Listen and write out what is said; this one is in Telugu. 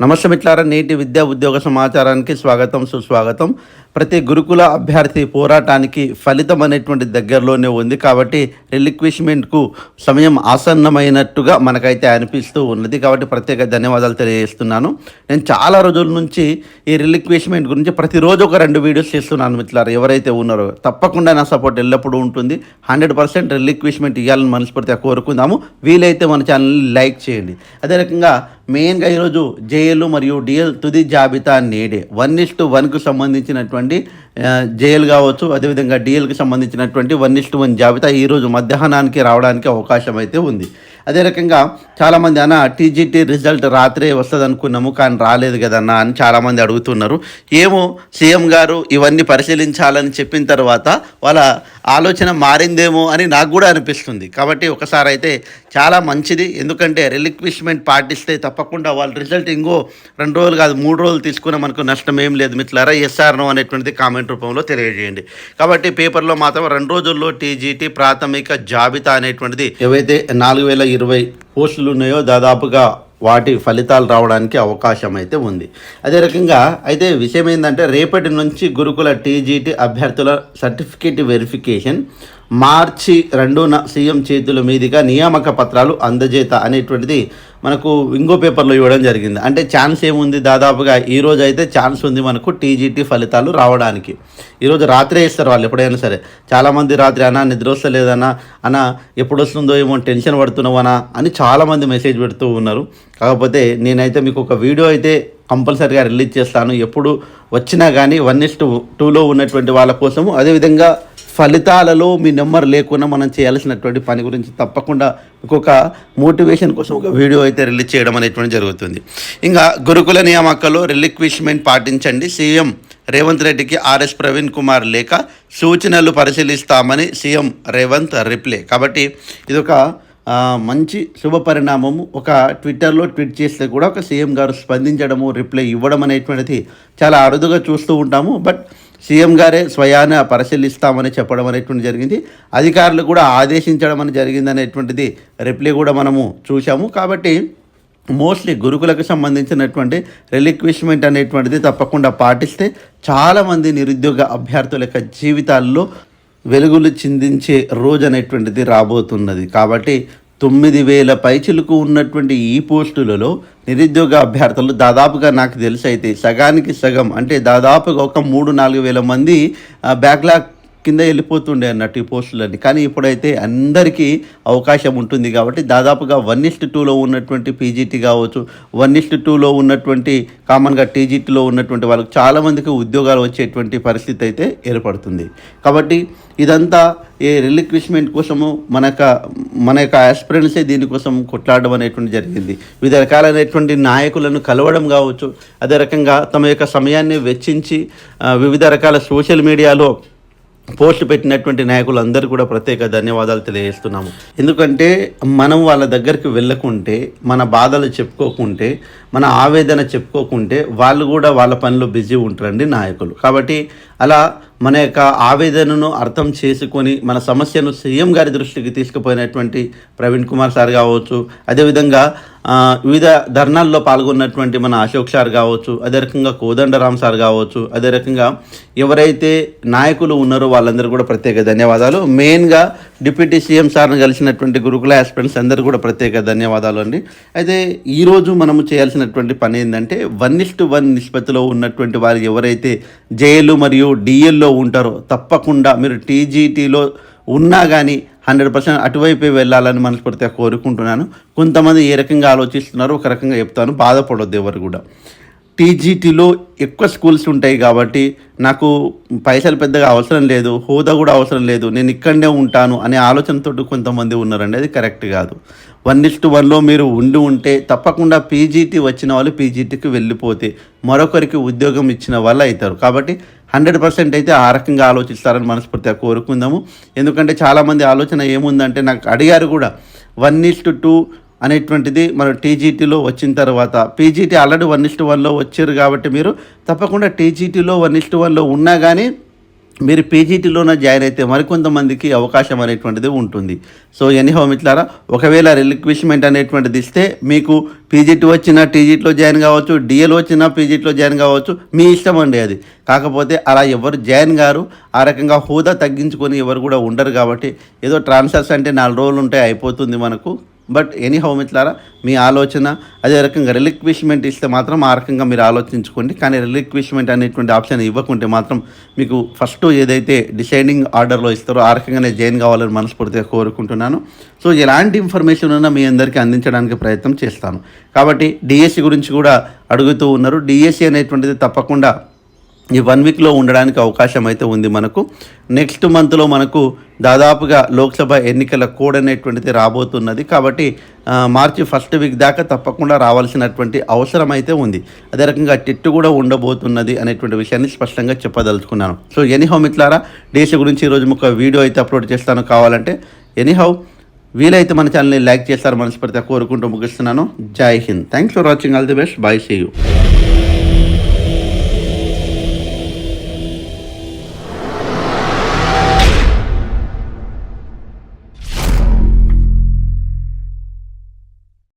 నమస్తే మిట్లారా నేటి విద్యా ఉద్యోగ సమాచారానికి స్వాగతం సుస్వాగతం. ప్రతి గురుకుల అభ్యర్థి పోరాటానికి ఫలితం అనేటువంటి దగ్గరలోనే ఉంది కాబట్టి రిలిక్విష్మెంట్కు సమయం ఆసన్నమైనట్టుగా మనకైతే అనిపిస్తూ ఉన్నది కాబట్టి ప్రత్యేక ధన్యవాదాలు తెలియజేస్తున్నాను. నేను చాలా రోజుల నుంచి ఈ రిలిక్విష్మెంట్ గురించి ప్రతిరోజు ఒక రెండు వీడియోస్ చేస్తున్నాను మిత్రులారు. ఎవరైతే ఉన్నారో తప్పకుండా నా సపోర్ట్ ఎల్లప్పుడూ ఉంటుంది. హండ్రెడ్ పర్సెంట్ రిలిక్విష్మెంట్ ఇవ్వాలని మనస్ఫూర్తిగా కోరుకుందాము. వీలైతే మన ఛానల్ని లైక్ చేయండి. అదే రకంగా మెయిన్గా ఈరోజు జేఎల్ మరియు డిఎల్ తుది జాబితా నేడే. వన్ ఇస్ టు వన్కు సంబంధించినటువంటి జేఎల్ కావచ్చు అదేవిధంగా డిఎల్కి సంబంధించినటువంటి వన్ ఇస్ వన్ జాబితా ఈరోజు మధ్యాహ్నానికి రావడానికి అవకాశం అయితే ఉంది. అదే రకంగా చాలామంది అన్న టీజీటీ రిజల్ట్ రాత్రే వస్తుంది అనుకున్నాము కానీ రాలేదు కదన్నా అని చాలామంది అడుగుతున్నారు. ఏమో సీఎం గారు ఇవన్నీ పరిశీలించాలని చెప్పిన తర్వాత వాళ్ళ ఆలోచన మారిందేమో అని నాకు కూడా అనిపిస్తుంది. కాబట్టి ఒకసారి అయితే చాలా మంచిది. ఎందుకంటే రిలిక్విష్మెంట్ పాటిస్తే తప్పకుండా వాళ్ళ రిజల్ట్ ఇంకో రెండు రోజులు కాదు మూడు రోజులు తీసుకున్న మనకు నష్టం ఏం లేదు మిత్రులారా. ఎస్ఆర్నో అనేటువంటిది కామెంట్ రూపంలో తెలియజేయండి. కాబట్టి పేపర్లో మాత్రం రెండు రోజుల్లో టీజీటీ ప్రాథమిక జాబితా అనేటువంటిది ఏవైతే నాలుగు వేల ఇరవై పోస్టులు ఉన్నాయో దాదాపుగా వాటి ఫలితాలు రావడానికి అవకాశం అయితే ఉంది. అదే రకంగా అయితే విషయం ఏంటంటే రేపటి నుంచి గురుకుల టీజీటీ అభ్యర్థుల సర్టిఫికేట్ వెరిఫికేషన్ మార్చి రెండున సీఎం చేతుల మీదుగా నియామక పత్రాలు అందజేత అనేటువంటిది మనకు ఇంకో పేపర్లో ఇవ్వడం జరిగింది. అంటే ఛాన్స్ ఏముంది? దాదాపుగా ఈరోజు అయితే ఛాన్స్ ఉంది మనకు టీజీటీ ఫలితాలు రావడానికి. ఈరోజు రాత్రే ఇస్తారు వాళ్ళు ఎప్పుడైనా సరే. చాలామంది రాత్రి అన్న నిద్ర వస్తలేదన్నా అన్న ఎప్పుడు వస్తుందో ఏమో టెన్షన్ పడుతున్నావనా అని చాలామంది మెసేజ్ పెడుతూ ఉన్నారు. కాకపోతే నేనైతే మీకు ఒక వీడియో అయితే కంపల్సరీగా రిలీజ్ చేస్తాను. ఎప్పుడు వచ్చినా కానీ వన్ ఇస్ టూ టూలో ఉన్నటువంటి వాళ్ళ కోసము అదేవిధంగా ఫలితాలలో మీ నెంబర్ లేకుండా మనం చేయాల్సినటువంటి పని గురించి తప్పకుండా ఒక్కొక్క మోటివేషన్ కోసం ఒక వీడియో అయితే రిలీజ్ చేయడం అనేటువంటి జరుగుతుంది. ఇంకా గురుకుల నియామకాల్లో రిలిక్విష్మెంట్ పాటించండి. సీఎం రేవంత్ రెడ్డికి ఆర్ఎస్ ప్రవీణ్ కుమార్ లేఖ సూచనలు పరిశీలిస్తామని సీఎం రేవంత్ రిప్లై. కాబట్టి ఇదొక ఒక మంచి శుభ పరిణామము. ఒక ట్విట్టర్లో ట్వీట్ చేస్తే కూడా ఒక సీఎం గారు స్పందించడము రిప్లై ఇవ్వడం అనేటువంటిది చాలా అరుదుగా చూస్తూ ఉంటాము. బట్ సీఎం గారే స్వయాన పరిశీలిస్తామని చెప్పడం అనేటువంటి జరిగింది. అధికారులు కూడా ఆదేశించడం అని జరిగింది అనేటువంటిది రిప్లై కూడా మనము చూసాము కాబట్టి మోస్ట్లీ గురుకులకు సంబంధించినటువంటి రిలిక్విష్మెంట్ అనేటువంటిది తప్పకుండా పాటిస్తే చాలామంది నిరుద్యోగ అభ్యర్థుల యొక్క జీవితాల్లో వెలుగులు చిందించే రోజు అనేటువంటిది రాబోతున్నది. కాబట్టి తొమ్మిది వేల పైచిలకు ఉన్నటువంటి ఈ పోస్టులలో నిరుద్యోగ అభ్యర్థులు దాదాపుగా నాకు తెలిసి అయితే సగానికి సగం అంటే దాదాపుగా ఒక మూడు నాలుగు వేల మంది బ్యాక్లాగ్ కింద వెళ్ళిపోతుండే అన్నట్టు ఈ పోస్టులన్నీ. కానీ ఇప్పుడైతే అందరికీ అవకాశం ఉంటుంది కాబట్టి దాదాపుగా వన్ ఇస్ట్ టూలో ఉన్నటువంటి పీజీటీ కావచ్చు వన్ ఇస్ట్ టూలో ఉన్నటువంటి కామన్గా టీజీటీలో ఉన్నటువంటి వాళ్ళకి చాలామందికి ఉద్యోగాలు వచ్చేటువంటి పరిస్థితి అయితే ఏర్పడుతుంది. కాబట్టి ఇదంతా ఏ రిలిక్విష్మెంట్ కోసము మన యొక్క మన యొక్క ఆస్పిరెంట్సే దీనికోసం కొట్లాడడం అనేటువంటి జరిగింది. వివిధ రకాలైనటువంటి నాయకులను కలవడం కావచ్చు అదే రకంగా తమ యొక్క సమయాన్ని వెచ్చించి వివిధ రకాల సోషల్ మీడియాలో పోస్ట్ పెట్టినటువంటి నాయకులందరూ కూడా ప్రత్యేక ధన్యవాదాలు తెలియజేస్తున్నాము. ఎందుకంటే మనం వాళ్ళ దగ్గరికి వెళ్ళకుంటే మన బాధలు చెప్పుకోకుంటే మన ఆవేదన చెప్పుకోకుంటే వాళ్ళు కూడా వాళ్ళ పనిలో బిజీ ఉంటారండి నాయకులు. కాబట్టి అలా మన యొక్క ఆవేదనను అర్థం చేసుకొని మన సమస్యను సీఎం గారి దృష్టికి తీసుకుపోయినటువంటి ప్రవీణ్ కుమార్ సార్ కావచ్చు అదేవిధంగా వివిధ ధర్నాల్లో పాల్గొన్నటువంటి మన అశోక్ సార్ కావచ్చు అదే రకంగా కోదండరామ్ సార్ కావచ్చు అదే రకంగా ఎవరైతే నాయకులు ఉన్నారో వాళ్ళందరూ కూడా ప్రత్యేక ధన్యవాదాలు. మెయిన్గా డిప్యూటీ సీఎం సార్ని కలిసినటువంటి గురుకుల ఆస్పిరెంట్స్ అందరూ కూడా ప్రత్యేక ధన్యవాదాలు అండి. అయితే ఈరోజు మనము చేయాల్సినటువంటి పని ఏంటంటే వన్ ఇస్టు వన్ నిష్పత్తిలో ఉన్నటువంటి వారు ఎవరైతే జైలు మరియు డిఎల్లో ఉంటారో తప్పకుండా మీరు టీజీటీలో ఉన్నా కానీ హండ్రెడ్ పర్సెంట్ అటువైపే వెళ్ళాలని మనస్ఫూర్తిగా కోరుకుంటున్నాను. కొంతమంది ఏ రకంగా ఆలోచిస్తున్నారో ఒక రకంగా చెప్తాను. బాధపడొద్దు ఎవరు కూడా. టీజీటీలో ఎక్కువ స్కూల్స్ ఉంటాయి కాబట్టి నాకు పైసలు పెద్దగా అవసరం లేదు హోదా కూడా అవసరం లేదు నేను ఇక్కడనే ఉంటాను అనే ఆలోచనతో కొంతమంది ఉన్నారండి. అది కరెక్ట్ కాదు. వన్ ఇస్ట్ వన్లో మీరు ఉండి ఉంటే తప్పకుండా పీజీటీ వచ్చిన వాళ్ళు పీజీటీకి వెళ్ళిపోతే మరొకరికి ఉద్యోగం ఇచ్చిన వాళ్ళు అవుతారు కాబట్టి హండ్రెడ్ పర్సెంట్ అయితే ఆ రకంగా ఆలోచిస్తారని మనస్ఫూర్తిగా కోరుకుందాము. ఎందుకంటే చాలామంది ఆలోచన ఏముందంటే నాకు అడిగారు కూడా వన్ ఇస్ట్ టూ అనేటువంటిది మన టీజీటీలో వచ్చిన తర్వాత పీజీటీ ఆల్రెడీ వన్ ఇస్ట్ వన్లో వచ్చారు కాబట్టి మీరు తప్పకుండా టీజీటీలో వన్ ఇస్ట్ వన్లో ఉన్నా కానీ మీరు పీజీటీలోనే జాయిన్ అయితే మరికొంతమందికి అవకాశం అనేటువంటిది ఉంటుంది. సో ఎనీహో మిట్లారా ఒకవేళ రిలిక్విష్మెంట్ అనేటువంటిది ఇస్తే మీకు పీజీటీ వచ్చినా టీజీటీలో జాయిన్ కావచ్చు డిఎల్ వచ్చినా పీజీటీలో జాయిన్ కావచ్చు మీ ఇష్టం అండి అది. కాకపోతే అలా ఎవరు జాయిన్ గారు ఆ రకంగా హోదా తగ్గించుకొని ఎవరు కూడా ఉండరు కాబట్టి ఏదో ట్రాన్స్ఫర్స్ అంటే నాలుగు రోజులు ఉంటే అయిపోతుంది మనకు. బట్ ఎనీ హౌ మిట్లారా మీ ఆలోచన అదే రకంగా రిలిక్విష్మెంట్ ఇస్తే మాత్రం ఆ రకంగా మీరు ఆలోచించుకోండి. కానీ రిలిక్విష్మెంట్ అనేటువంటి ఆప్షన్ ఇవ్వకుంటే మాత్రం మీకు ఫస్ట్ ఏదైతే డిసైడింగ్ ఆర్డర్లో ఇస్తారో ఆ రకంగానే జాయిన్ కావాలని మనస్ఫూర్తిగా కోరుకుంటున్నాను. సో ఎలాంటి ఇన్ఫర్మేషన్ ఉన్నా మీ అందరికీ అందించడానికి ప్రయత్నం చేస్తాను. కాబట్టి డిఎస్సి గురించి కూడా అడుగుతూ ఉన్నారు. డిఎస్సి అనేటువంటిది తప్పకుండా ఈ వన్ వీక్లో ఉండడానికి అవకాశం అయితే ఉంది మనకు. నెక్స్ట్ మంత్లో మనకు దాదాపుగా లోక్సభ ఎన్నికల కోడ్ అనేటువంటిది రాబోతున్నది. కాబట్టి మార్చి ఫస్ట్ వీక్ దాకా తప్పకుండా రావాల్సినటువంటి అవసరం అయితే ఉంది. అదే రకంగా టిట్టు కూడా ఉండబోతున్నది అనేటువంటి విషయాన్ని స్పష్టంగా చెప్పదలుచుకున్నాను. సో ఎనీహౌ మిట్లారా దేశ గురించి ఈరోజు ఒక వీడియో అయితే అప్లోడ్ చేస్తాను. కావాలంటే ఎనీహౌ వీలైతే మన ఛానల్ని లైక్ చేస్తారు మనస్ఫూర్తిగా కోరుకుంటూ ముగిస్తున్నాను. Jai Hind. Thanks for watching. All the best. Bye. See. You.